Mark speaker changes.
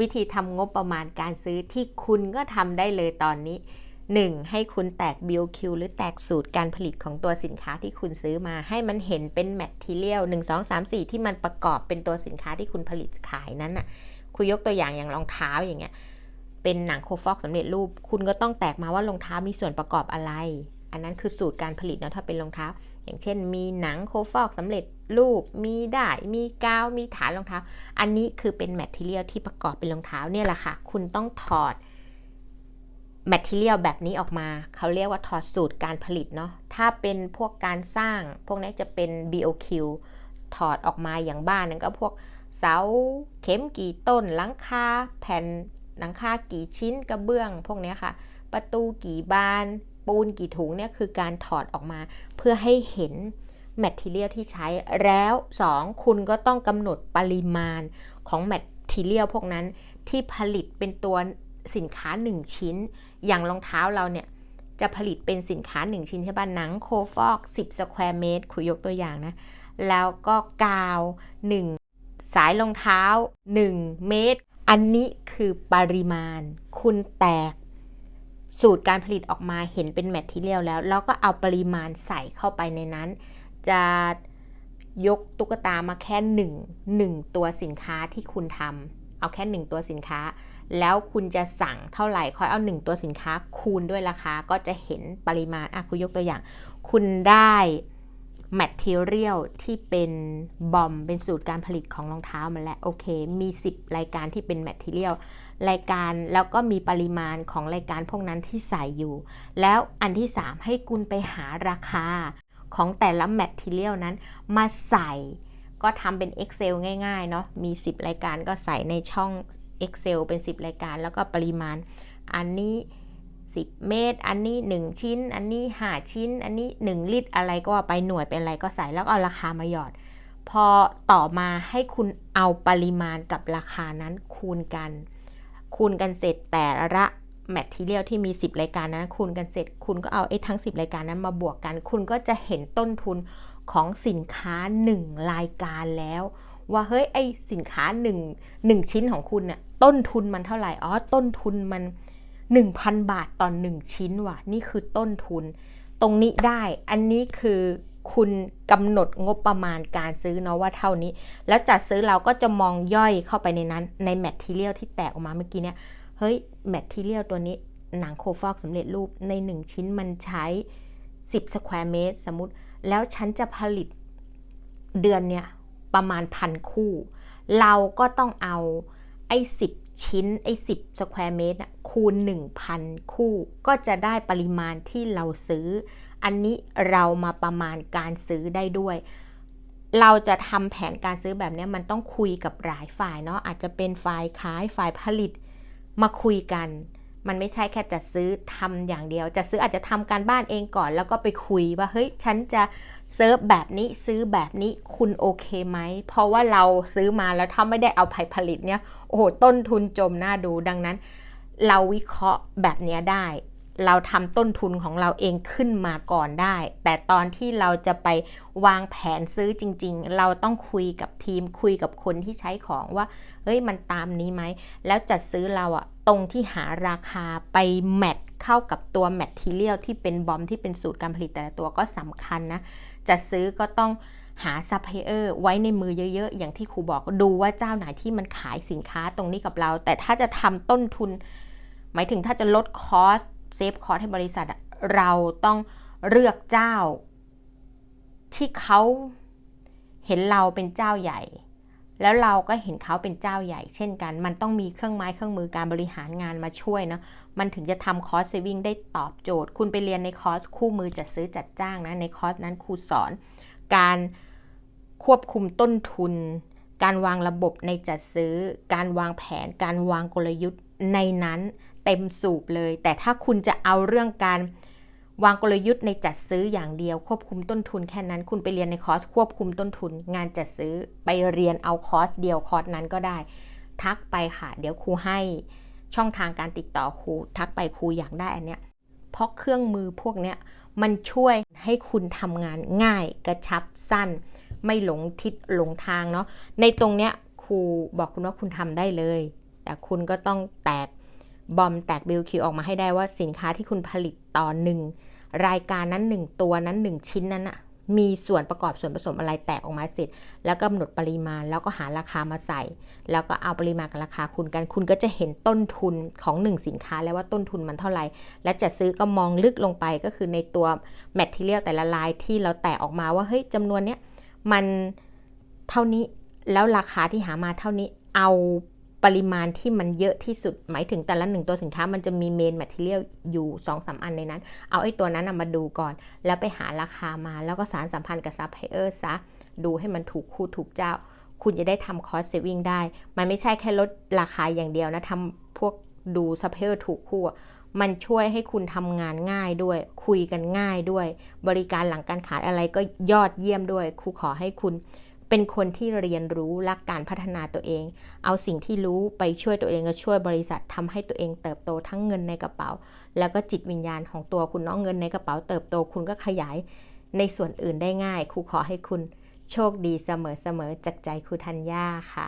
Speaker 1: วิธีทำงบประมาณการซื้อที่คุณก็ทำได้เลยตอนนี้ 1. ให้คุณแตก BOQ หรือแตกสูตรการผลิตของตัวสินค้าที่คุณซื้อมา ให้มันเห็นเป็นแมททีเรียล1 2 3 4ที่มันประกอบเป็นตัวสินค้าที่คุณผลิตขายนั้นน่ะคุยยกตัวอย่างอย่างรองเท้าอย่างเงี้ยเป็นหนังโคฟอกสำเร็จรูป คุณก็ต้องแตกมาว่ารองเท้ามีส่วนประกอบอะไร อันนั้นคือสูตรการผลิตเนาะถ้าเป็นรองเท้า อย่างเช่น มีหนังโคฟอกสำเร็จรูป มีได้ายมีกาว มีฐานรองเท้า อันนี้คือเป็นแมทเทียลที่ประกอบเป็นรองเท้าเนี่ยแหละค่ะ คุณต้องถอดแมทเทียลแบบนี้ออกมา เขาเรียกว่าถอดสูตรการผลิตเนาะ ถ้าเป็นพวกการสร้าง พวกนี้จะเป็น BOQ ถอดออกมาอย่างบ้านนั่นก็พวกเสาเข็มกี่ต้นหลังคาแผ่นหลังคากี่ชิ้นกระเบื้อง พวกนี้ค่ะ ประตูกี่บาน ปูนกี่ถุงเนี่ยคือการถอดออกมา เพื่อให้เห็นแมทเทียลที่ใช้แล้ว 2 คุณก็ต้องกำหนดปริมาณของแมทเทียลพวกนั้นที่ผลิตเป็นตัวสินค้า 1 ชิ้น อย่างรองเท้าเราเนี่ยจะผลิตเป็นสินค้า 1 ชิ้นใช่ป่ะหนังโคฟอก 10สแควร์เมตรคุยยกตัวอย่างนะ แล้วก็กาว 1 สายรองเท้า 1 เมตร อันนี้คือปริมาณ คุณแตก สูตรการผลิตออกมาเห็นเป็นแมททีเรียลแล้วเราก็เอาปริมาณใส่เข้าไปในนั้น จะยกตุ๊กตามาแค่หนึ่งหนึ่งตัวสินค้าที่คุณทำเอาแค่หนึ่งตัวสินค้า แล้วคุณจะสั่งเท่าไหร่ค่อยเอาหนึ่งตัวสินค้าคูณด้วยราคาก็จะเห็นปริมาณอะคุณยกตัวอย่าง คุณได้ แมทเทเรียลที่เป็นบอมเป็นสูตรการผลิตของรองเท้ามาแล้วโอเค มี 10 รายการที่เป็นแมทเทเรียลรายการแล้วก็มีปริมาณของรายการพวกนั้นที่ใส่อยู่ แล้วอันที่ 3 ให้คุณไปหาราคาของแต่ละแมทเทเรียลนั้นมาใส่ ก็ทำเป็น Excel ง่ายๆเนาะมี 10 รายการก็ใส่ในช่อง Excel เป็น 10 รายการ แล้วก็ปริมาณ อันนี้ 10 เมตร อันนี้ 1 ชิ้น อันนี้ 5 ชิ้น อันนี้ 1 ลิตร อะไรก็ไปหน่วยเป็นอะไรก็ใส่แล้วเอาราคามาหยอด พอต่อมาให้คุณเอาปริมาณกับราคานั้นคูณกัน คูณกันเสร็จแต่ละแมททีเรียลที่มี 10 รายการนั้นคูณกันเสร็จ คุณก็เอาไอ้ทั้ง 10 รายการนั้นมาบวกกัน คุณก็จะเห็นต้นทุนของสินค้า 1 รายการแล้ว ว่าเฮ้ยไอสินค้า1 1ชิ้นของคุณเนี่ยต้นทุนมันเท่าไหร่อ๋อต้นทุนมัน 1,000 บาทต่อ1ชิ้นว่ะ นี่คือต้นทุน ตรงนี้ได้ อันนี้คือคุณกำหนดงบประมาณการซื้อเนาะว่าเท่านี้ แล้วจัดซื้อเราก็จะมองย่อยเข้าไปในนั้น ในแมททีเรียลที่แตกออกมาเมื่อกี้เนี่ย เฮ้ยแมททีเรียลตัวนี้หนังโคฟอกสำเร็จรูปใน 1 ชิ้นมันใช้ 10สแควร์เมตรสมมติ แล้วฉันจะผลิตเดือนเนี่ยประมาณพันคู่ เราก็ต้องเอาไอ้สิบ ชิ้นไอ้สิบสแควร์เมตรคูณ 1,000 คู่ ก็จะได้ปริมาณที่เราซื้อ อันนี้เรามาประมาณการซื้อได้ด้วย เราจะทำแผนการซื้อแบบนี้มันต้องคุยกับหลายฝ่ายเนาะอาจจะเป็นฝ่ายขายฝ่ายผลิตมาคุยกัน มันไม่ใช่แค่จัดซื้อทำอย่างเดียว จัดซื้ออาจจะทำการบ้านเองก่อน แล้วก็ไปคุยว่าเฮ้ยฉันจะเซิร์ฟแบบนี้ซื้อแบบนี้คุณโอเคไหม เพราะว่าเราซื้อมาแล้วถ้าไม่ได้เอาไปผลิตเนี่ยโอ้โหต้นทุนจมหน้าดูดังนั้น เราวิเคราะห์แบบนี้ได้ เราทำต้นทุนของเราเองขึ้นมาก่อนได้ แต่ตอนที่เราจะไปวางแผนซื้อจริง ๆ เราต้องคุยกับทีม คุยกับคนที่ใช้ของว่าเฮ้ยมันตามนี้ไหม แล้วจัดซื้อเราอะตรงที่หาราคาไปแมทเข้ากับตัวแมททีเรียลที่เป็นบอมที่เป็นสูตรการผลิตแต่ละตัวก็สำคัญนะจะซื้อก็ต้องหาซัพพลายเออร์ไว้ในมือเยอะๆ อย่างที่ครูบอกดูว่าเจ้าไหนที่มันขายสินค้าตรงนี้กับเรา แต่ถ้าจะทำต้นทุน หมายถึงถ้าจะลดคอส เซฟคอร์สให้บริษัทเราต้องเลือกเจ้า ที่เขาเห็นเราเป็นเจ้าใหญ่ แล้วเราก็เห็นเขาเป็นเจ้าใหญ่ เช่นกัน มันต้องมีเครื่องไม้เครื่องมือการบริหารงานมาช่วยนะมันถึงจะทำคอร์สเซฟิงได้ตอบโจทย์ คุณไปเรียนในคอร์สคู่มือจัดซื้อจัดจ้างนะในคอร์สนั้นครูสอน การควบคุมต้นทุน การวางระบบในจัดซื้อ การวางแผน การวางกลยุทธ์ในนั้น เต็มสูบเลย แต่ถ้าคุณจะเอาเรื่องการวางกลยุทธ์ในจัดซื้ออย่างเดียวควบคุมต้นทุนแค่นั้น คุณไปเรียนในคอร์สควบคุมต้นทุน งานจัดซื้อไปเรียนเอาคอร์สเดียวคอร์สนั้นก็ได้ ทักไปค่ะ เดี๋ยวครูให้ช่องทางการติดต่อครู ทักไปครูอยากได้อันเนี้ยเพราะเครื่องมือพวกเนี้ยมันช่วยให้คุณทำงานง่ายกระชับสั้น ไม่หลงทิศหลงทางเนาะในตรงเนี้ยครูบอกคุณว่าคุณทำได้เลย แต่คุณก็ต้องแตก บอมแตก BQ ออกมาให้ได้ว่าสินค้าที่คุณผลิตต่อหนึ่งรายการนั้นหนึ่งตัวนั้นหนึ่งชิ้นนั้นอะมีส่วนประกอบส่วนผสมอะไรแตกออกมาเสร็จ แล้วก็กำหนดปริมาณแล้วก็หาราคามาใส่ แล้วก็เอาปริมาณกับราคาคูณกัน คุณก็จะเห็นต้นทุนของหนึ่งสินค้าแล้วว่าต้นทุนมันเท่าไหร่ และจะซื้อก็มองลึกลงไปก็คือในตัวแมทเทียลแต่ละลายที่เราแตกออกมาว่าเฮ้ยจำนวนเนี้ยมันเท่านี้แล้วราคาที่หามาเท่านี้เอา ปริมาณที่มันเยอะที่สุด หมายถึงแต่ละหนึ่งตัวสินค้ามันจะมีเมนแมทเทียลอยู่2อสอันในนั้น เอาไอ้ตัวนั้นนมาดูก่อน แล้วไปหาราคามา แล้วก็สารสัมพันธ์กับซัพพลายเออร์ซะ ดูให้มันถูกคู่ถูกเจ้า คุณจะได้ทำคอสเซฟิงได้ มันไม่ใช่แค่ลดราคาอย่างเดียวนะทำพวกดูซัพพลายเออร์ถูกคู่มันช่วยให้คุณทำงานง่ายด้วย คุยกันง่ายด้วย บริการหลังการขายอะไรก็ยอดเยี่ยมด้วยครูขอให้คุณ เป็นคนที่เรียนรู้รักการพัฒนาตัวเอง เอาสิ่งที่รู้ไปช่วยตัวเองและช่วยบริษัททำให้ตัวเองเติบโตทั้งเงินในกระเป๋า แล้วก็จิตวิญญาณของตัวคุณเน้องเงินในกระเป๋าเติบโตคุณก็ขยายในส่วนอื่นได้ง่ายครูขอให้คุณโชคดีเสมอๆจากใจครูธัญญาค่ะ